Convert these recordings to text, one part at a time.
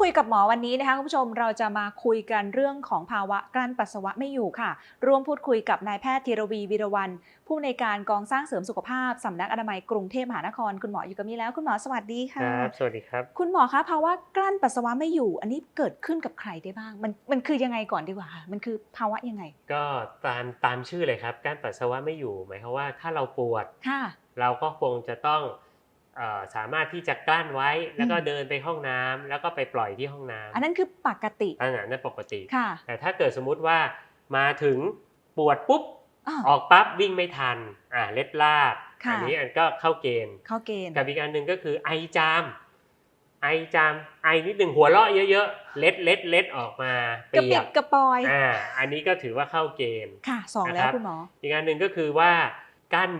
คุยกับหมอวันนี้นะคะคุณผู้ชมเราจะมาคุยกันเรื่องของภาวะกลั้นปัสสาวะไม่อยู่ค่ะ ร่วมพูดคุยกับนายแพทย์ธีรวีวีรวันผู้ในวยการกองสร้างเสริมสุขภาพสำนักอนามัยกรุงเทพมหานครคุณหมออยู่กับมีแล้ว คุณหมอสวัสดีคค่ะรับสวัสดีครับ คุณหมอคะภาวะกลั้นปัสสาวะไม่อยู่ อันนี้เกิดขึ้นกับใครได้บ้าง มันมันคือยังไงก่อนดีกว่าค่ะมันคือภาวะยังไง ก็ตามตามชื่อเลยครับการปัสสาวะไม่อยู่ หมายความว่าถ้าเราปวดค่ะเราก็คงจะต้องเอ่อ สามารถที่จะกลั้นไว้แล้วก็อืมเดินไปห้องน้ำแล้วก็ไปปล่อยที่ห้องน้ำอันนั้นคือปกติอันนั้นนะปกติค่ะแต่ถ้าเกิดสมมุติว่ามาถึงปวดปุ๊บอ้าวออกปั๊บวิ่งไม่ทันอ่าเล็ดลาดค่ะอันี้อันก็เข้าเกณฑ์เข้าเกณฑ์กับอีกอันหนึ่งก็คือไอจาม ไอจามไอนิดหนึ่งหัวเราะเยอะๆเล็ดเล็ดเล็ดออกมากระเปีปิยดกกระปอยอ่าอันนี้ก็ถือว่าเข้าเกณฑ์ค่ะสองแล้นะวครับคุณหมออีกอันหนึ่งก็คือว่ากั้น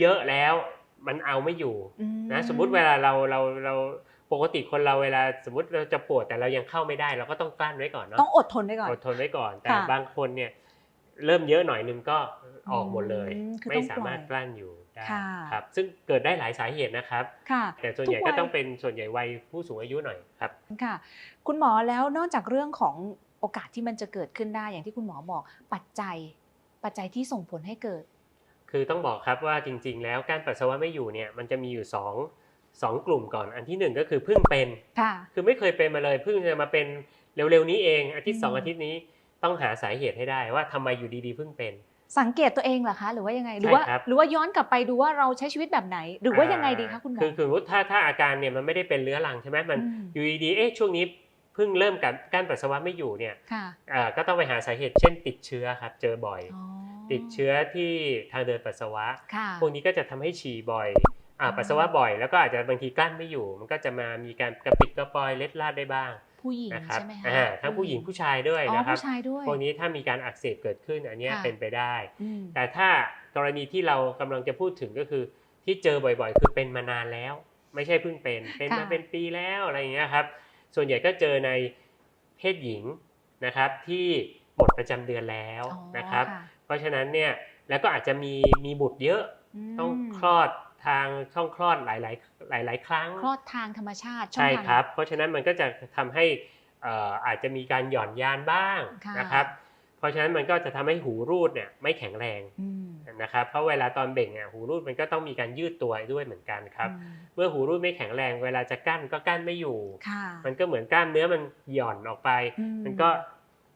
เยอะๆแล้วมันเอาไม่อยู่อื นะสมมุติเวลาเราเราเราปกติคนเราเวลาสมมติเราจะปวดแต่เรายังเข้าไม่ได้ เราก็ต้องกลั้นไว้ก่อนเนาะต้องอดทนไว้ก่อนอดทนไว้ก่อน แต่ค่ะบางคนเนี่ยเริ่มเยอะหน่อยนึงก็ออกหมดเลยอืมคือไม่ต้องสาปล่มาอรยถกลั้นอยู่ได้ค่ะครับ ซึ่งเกิดได้หลายสาเหตุนะครับค่ะแต่ส่วนใหญ่ทุกวัก็ยต้องเป็นส่วนใหญ่วัยผู้สูงอายุหน่อยครับค่ะ คุณหมอแล้วนอกจากเรื่องของโอกาสที่มันจะเกิดขึ้นได้อย่างที่คุณหมอบอกปัจจัย ปัจจัยที่ส่งผลให้เกิด คือต้องบอกครับว่าจริง ๆ แล้วการปัสสาวะไม่อยู่เนี่ยมันจะมีอยู่สองสองกลุ่มก่อน อันที่หนึ่งก็คือเพิ่งเป็นค่ะคือไม่เคยเป็นมาเลยเพิ่งจะมาเป็นเร็วๆนี้เองอาทิตย์สองอืมอาทิตย์นี้ต้องหาสาเหตุให้ได้ว่าทำไมอยู่ดีๆเพิ่งเป็น สังเกตตัวเองเหรอคะ หรือว่ายังไงหรือว่าใช่ครับหรือว่าย้อนกลับไปดูว่าเราใช้ชีวิตแบบไหน หรือว่ายังไงดีคะคุณหมอคือคือสมมุติถ้าถ้าอาการเนี่ยมันไม่ได้เป็นเรื้อรังใช่ไหมมันอืมอยู่ดีๆเอ๊ะช่วงนี้เพิ่งเริ่มกับการปัสสาวะไม่อยู่เนี่ยค่ะอ่าก็ต้องไปหาสาเหตุเช่นติดเชื้อครับ เจอบ่อยอ๋อ ติดเชื้อที่ทางเดินปัสสาวะค่ะพวกนี้ก็จะทำให้ฉี่บ่อยอ่าอืมปัสสาวะบ่อย แล้วก็อาจจะบางทีกลั้นไม่อยู่ มันก็จะมามีการกระปิดกระปอยเล็ดลาดได้บ้างผู้หญิงนะครับใช่ไหมคะอ่าทั้งผู้หญิงผู้ชายด้วยอ๋อนะครับผู้ชายด้วยพวกนี้ถ้ามีการอักเสบเกิดขึ้นอันเนี้ยค่ะเป็นไปได้อืมแต่ถ้ากรณีที่เรากำลังจะพูดถึงก็คือ ที่เจอบ่อยๆ คือเป็นมานานแล้ว ไม่ใช่เพิ่งเป็นเป็นมาเป็นปีแล้วอะไรอย่างเงี้ยครับ ส่วนใหญ่ก็เจอในเพศหญิงนะครับที่หมดประจำเดือนแล้วอ๋อนะครับค่ะเพ ราะฉะนั้นเนี่ยแล้วก็อาจจะมีมีบุตรเยอะมต้องคลอดทางช่องคลอดหลาย ๆ หลาย ๆ ครั้ง คลอดทางธรรมชาติช่องใช่ทางครับ เพราะฉะนั้นมันก็จะทำให้เอ่ออาจจะมีการหย่อนยานบ้างค่ะนะครับ เพราะฉะนั้นมันก็จะทำให้หูรูดเนี่ยไม่แข็งแรงอืมนะครับ เพราะเวลาตอนเบ่งอะหูรูดมันก็ต้องมีการยืดตัวด้วยเหมือนกันครับอืมเมื่อหูรูดไม่แข็งแรง เวลาจะกั้นก็กั้นไม่อยู่ค่ะมันก็เหมือนกล้ามเนื้อมันหย่อนออกไปอืมันก็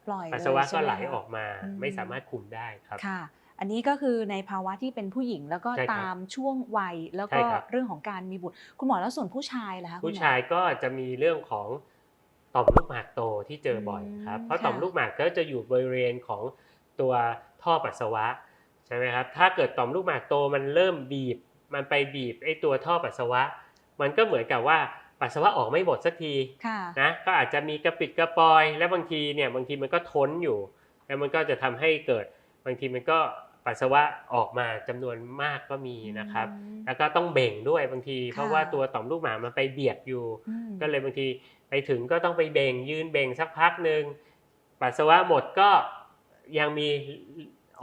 ปล่อยปัสสาวะเยก็ใช่ไหลคะออกมาอืมไม่สามารถคุมได้ครับค่ะ อันนี้ก็คือในภาวะที่เป็นผู้หญิงแล้วก็ใช่ครับตามช่วงวัยแล้วใช่ก็ครับเรื่องของการมีบุตร คุณหมอแล้วส่วนผู้ชายล่ะคะคุณหมอผู้ชายก็จะมีเรื่องของต่อมลูกหมากโตที่เจอบ่อยครับอืมเพราะต่อมค่ะลูกหมากก็จะอยู่บริเวณของตัวท่อปัสสาวะใช่ไหมครับถ้าเกิดต่อมลูกหมากโตมันเริ่มบีบ มันไปบีบไอ้ตัวท่อปัสสาวะ มันก็เหมือนกับว่า ปัสสาวะออกไม่หมดสักทีค่ะนะก็อาจจะมีกระปิดกระปอย และบางทีเนี่ยบางทีมันก็ทนอยู่ แล้วมันก็จะทำให้เกิดบางทีมันก็ปัสสาวะออกมาจำนวนมากก็มีนะครับอืมแล้วก็ต้องเบ่งด้วยบางที เพราะค่ะว่าตัวต่อมลูกหมากมันไปเบียดอยู่อืมก็เลยบางทีไปถึงก็ต้องไปเบ่งยืนเบ่งสักพักหนึ่งปัสสาวะหมดก็ยังมี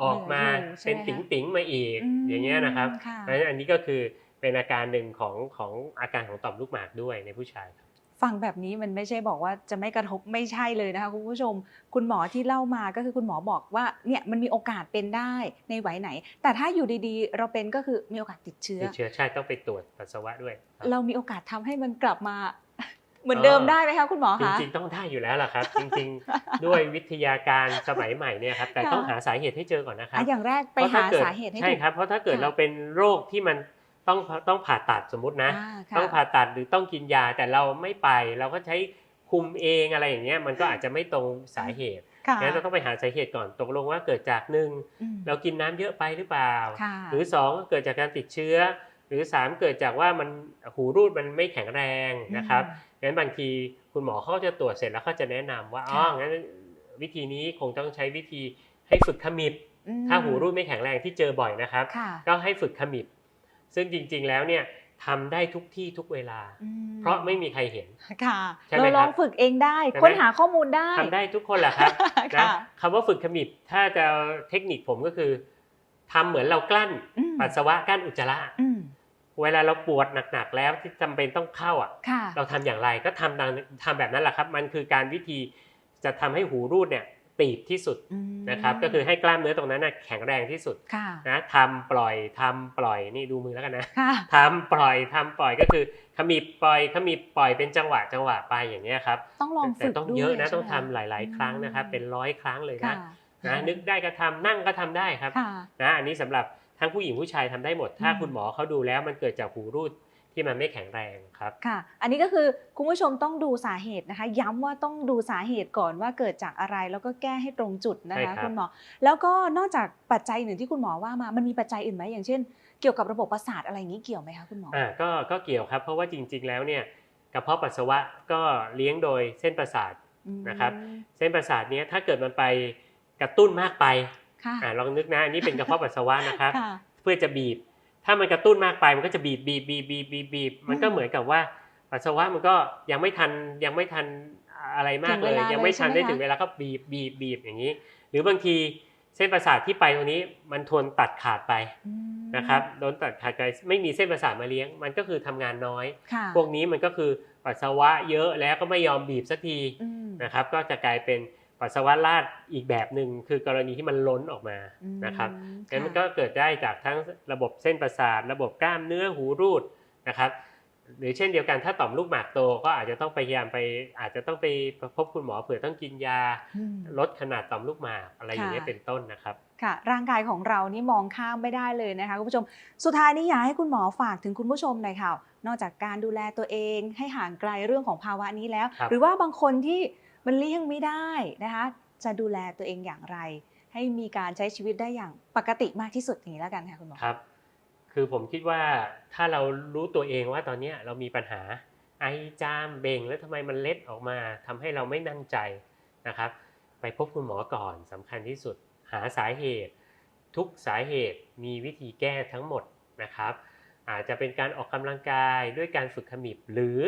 ออกมาเหลืออยู่ใช่เป็นไหมคะติ๋งติ๋งๆมาอีกมอย่างเงี้ยนะครับค่ะเพราะฉะนั้นอันนี้ก็คือ เป็นอาการหนึ่งของของอาการของต่อมลูกหมากด้วยในผู้ชายครับฟังแบบนี้มันไม่ใช่บอกว่าจะไม่กระทบไม่ใช่เลยนะคะคุณผู้ชม คุณหมอที่เล่ามาก็คือคุณหมอบอกว่าเนี่ยมันมีโอกาสเป็นได้ในวัยไหน แต่ถ้าอยู่ดีๆ เราเป็นก็คือมีโอกาสติดเชื้อติดเชื้อใช่ต้องไปตรวจปัสสาวะด้วยครับเรามีโอกาสทำให้มันกลับมาเหมือนเดิมได้ไหมคะคุณหมอจคะริงๆต้องได้อยู่แล้วล่ะครับ จริงๆ ด้วยวิทยาการสมัยใหม่เนี่ยครับแต่ค่ะต้องหาสาเหตุให้เจอก่อนนะครัอะบอย่างแรกไปเพระหาถ้กิดสาเหตุให้ใช่ถูกครับเพราะถ้าเกิดค่ะเราเป็นโรคที่มัน ต้องต้องผ่าตัดสมมตินะอ่าค่ะต้องผ่าตัดหรือต้องกินยาแต่เราไม่ไปเราก็ใช้คุมเองอะไรอย่างเงี้ยมันก็อาจจะไม่ตรงสาเหตุค่ะงั้นเราต้องไปหาสาเหตุก่อนตกลงว่าเกิดจากหนึ่งอืมเรากินน้ำเยอะไปหรือเปล่าค่ะหรือสองเกิดจากการติดเชื้อ หรือสามเกิดจากว่ามันหูรูดมันไม่แข็งแรงนะครับงั้นบางทีคุณหมอเขาจะตรวจเสร็จแล้วเขาจะแนะนำว่าอ๋องั้นวิธีนี้คงต้องใช้วิธีให้ฝึกขมิบอืมถ้าหูรูดไม่แข็งแรงที่เจอบ่อยนะครับค่ะก็ให้ฝึกขมิบ ซึ่งจริงๆแล้วเนี่ยทำได้ทุกที่ทุกเวลาอืมเพราะไม่มีใครเห็นค่ะใช่ไหมเราลองครับฝึกเองได้ใช่ไหมค้นหาข้อมูลได้ทำได้ทุกคนแหละครับนะค่ะคำว่าฝึกขมิบถ้าจะเทคนิคผมก็คือทำเหมือนเรากลั้นอืมปัสสาวะกลั้นอุจจาระอืมเวลาเราปวดหนักๆแล้วที่จำเป็นต้องเข้าอะค่ะเราทำอย่างไรก็ทำตามทำแบบนั้นแหละครับ มันคือการวิธีจะทำให้หูรูดเนี่ย ตีบที่สุดอืมนะครับก็คือให้กล้ามเนื้อตรงนั้นนะแข็งแรงที่สุดค่ะนะทำปล่อยทำปล่อยนี่ดูมือแล้วกันนะค่ะทำปล่อยทำปล่อยก็คือขมิบปล่อยขมิบปล่อยเป็นจังหวะจังหวะไปอย่างเงี้ยครับต้องลองแต่ฝึกต้องด้วยเยอะนะใช่ต้องไมทำหลาย ๆ ครั้งนะครับ เป็นร้อยครั้งเลยค่ะนะนะนึกได้ก็ทำนั่งก็ทำได้ครับค่ะนะอันนี้สำหรับทั้งผู้หญิงผู้ชายทำได้หมด ถ้าอืมคุณหมอเขาดูแล้วมันเกิดจากหูรูด ที่มันไม่แข็งแรงครับค่ะ อันนี้ก็คือคุณผู้ชมต้องดูสาเหตุนะคะ ย้ำว่าต้องดูสาเหตุก่อนว่าเกิดจากอะไรแล้วก็แก้ให้ตรงจุดนะใช่คะครับคุณหมอ แล้วก็นอกจากปัจจัยอื่นที่คุณหมอว่ามา มันมีปัจจัยอื่นไหมอย่างเช่น เกี่ยวกับระบบประสาทอะไรอย่างนี้เกี่ยวไหมคะคุณหมออ่าก็ก็เกี่ยวครับเพราะว่าจริง ๆ แล้วเนี่ยกระเพาะปัสสาวะก็เลี้ยงโดยเส้นประสาทอืมนะครับเส้นประสาทเนี้ยถ้าเกิดมันไปกระตุ้นมากไปค่ะอ่าลองนึกนะอันนี้เป็นกระเพาะปัสสาวะนะครับค่ะเพื่อจะบีบ ถ้ามันกระตุ้นมากไปมันก็จะบีบบีบบีบบีบบีบบีบมันก็อืมเหมือนกับว่าปัสสาวะมันก็ยังไม่ทันยังไม่ทันอะไรมากถึงเลเวยลายังไม่เลยทันใช่ไหมได้คะถึงเวลาก็บีบบีบบีบอย่างนี้ หรือบางทีเส้นประสาทที่ไปตรงนี้มันทวนตัดขาดไปอืมนะครับโดนตัดขาดไปไม่มีเส้นประสาทมาเลี้ยง มันก็คือทำงานน้อยค่ะพวกนี้มันก็คือปัสสาวะเยอะแล้วก็ไม่ยอมบีบสักทีอืมนะครับก็จะกลายเป็น ปัสสาวะราดอีกแบบหนึ่งคือกรณีที่มันล้นออกมาอืมนะครับค่ะงั้นมันก็เกิดได้จากทั้งระบบเส้นประสาท ระบบกล้ามเนื้อหูรูดนะครับ หรือเช่นเดียวกันถ้าต่อมลูกหมากโตก็อาจจะต้องพยายามไปอาจจะต้องไปพบคุณหมอเผื่อต้องกินยาอืมลดขนาดต่อมลูกหมากอะไรอย่างเงี้ยค่ะเป็นต้นนะครับค่ะ ร่างกายของเรานี่มองข้ามไม่ได้เลยนะคะคุณผู้ชม สุดท้ายนี้อยากให้คุณหมอฝากถึงคุณผู้ชมหน่อยค่ะนอกจากการดูแลตัวเองให้ห่างไกลเรื่องของภาวะนี้แล้วครับหรือว่าบางคนที่มันเลี่ยงไม่ได้นะคะจะดูแลตัวเองอย่างไร ให้มีการใช้ชีวิตได้อย่างปกติมากที่สุดอย่างนี้แล้วกันค่ะคุณหมอครับ คือผมคิดว่าถ้าเรารู้ตัวเองว่าตอนนี้เรามีปัญหาไอจามเบ่งแล้วทำไมมันเล็ดออกมาทำให้เราไม่มั่นใจนะครับ ไปพบคุณหมอก่อนสำคัญที่สุดหาสาเหตุ ทุกสาเหตุมีวิธีแก้ทั้งหมดนะครับ อาจจะเป็นการออกกำลังกายด้วยการฝึกขมิบหรือ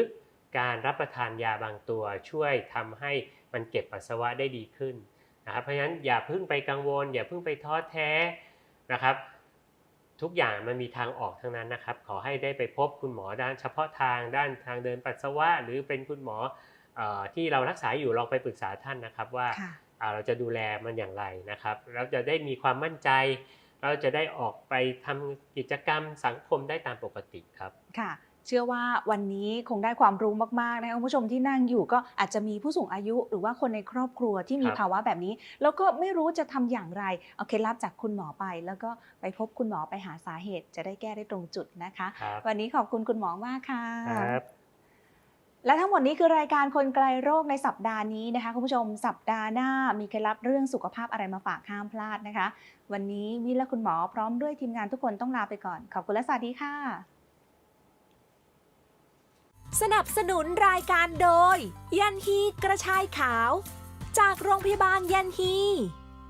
การรับประทานยาบางตัวช่วยทำให้มันเก็บปัสสาวะได้ดีขึ้นนะครับเพราะฉะนั้นอย่าเพิ่งไปกังวล อย่าเพิ่งไปท้อแท้นะครับ ทุกอย่างมันมีทางออกทั้งนั้นนะครับ ขอให้ได้ไปพบคุณหมอด้านเฉพาะทางด้านทางเดินปัสสาวะ หรือเป็นคุณหมอเออที่เรารักษาอยู่ลองไปปรึกษาท่านนะครับว่าค่ะอ่าเราจะดูแลมันอย่างไรนะครับ เราจะได้มีความมั่นใจ เราจะได้ออกไปทำกิจกรรมสังคมได้ตามปกติครับค่ะ เชื่อว่าวันนี้คงได้ความรู้มากๆนะคะคุณผู้ชมที่นั่งอยู่ก็อาจจะมีผู้สูงอายุหรือว่าคนในครอบครัวที่มีครับภาวะแบบนี้ แล้วก็ไม่รู้จะทำอย่างไรเอาเคล็ดลับจากคุณหมอไป แล้วก็ไปพบคุณหมอไปหาสาเหตุ จะได้แก้ได้ตรงจุดนะคะครับวันนี้ขอบคุณคุณหมอมากค่ะครับและทั้งหมดนี้คือรายการคนไกลโรคในสัปดาห์นี้นะคะคุณผู้ชมสัปดาห์หน้ามีเคล็ดลับเรื่องสุขภาพอะไรมาฝากห้ามพลาดนะคะ วันนี้มินและคุณหมอพร้อมด้วยทีมงานทุกคนต้องลาไปก่อน ขอบคุณและสวัสดีค่ะ สนับสนุนรายการโดย ยันฮีกระชายขาว จากโรงพยาบาลยันฮี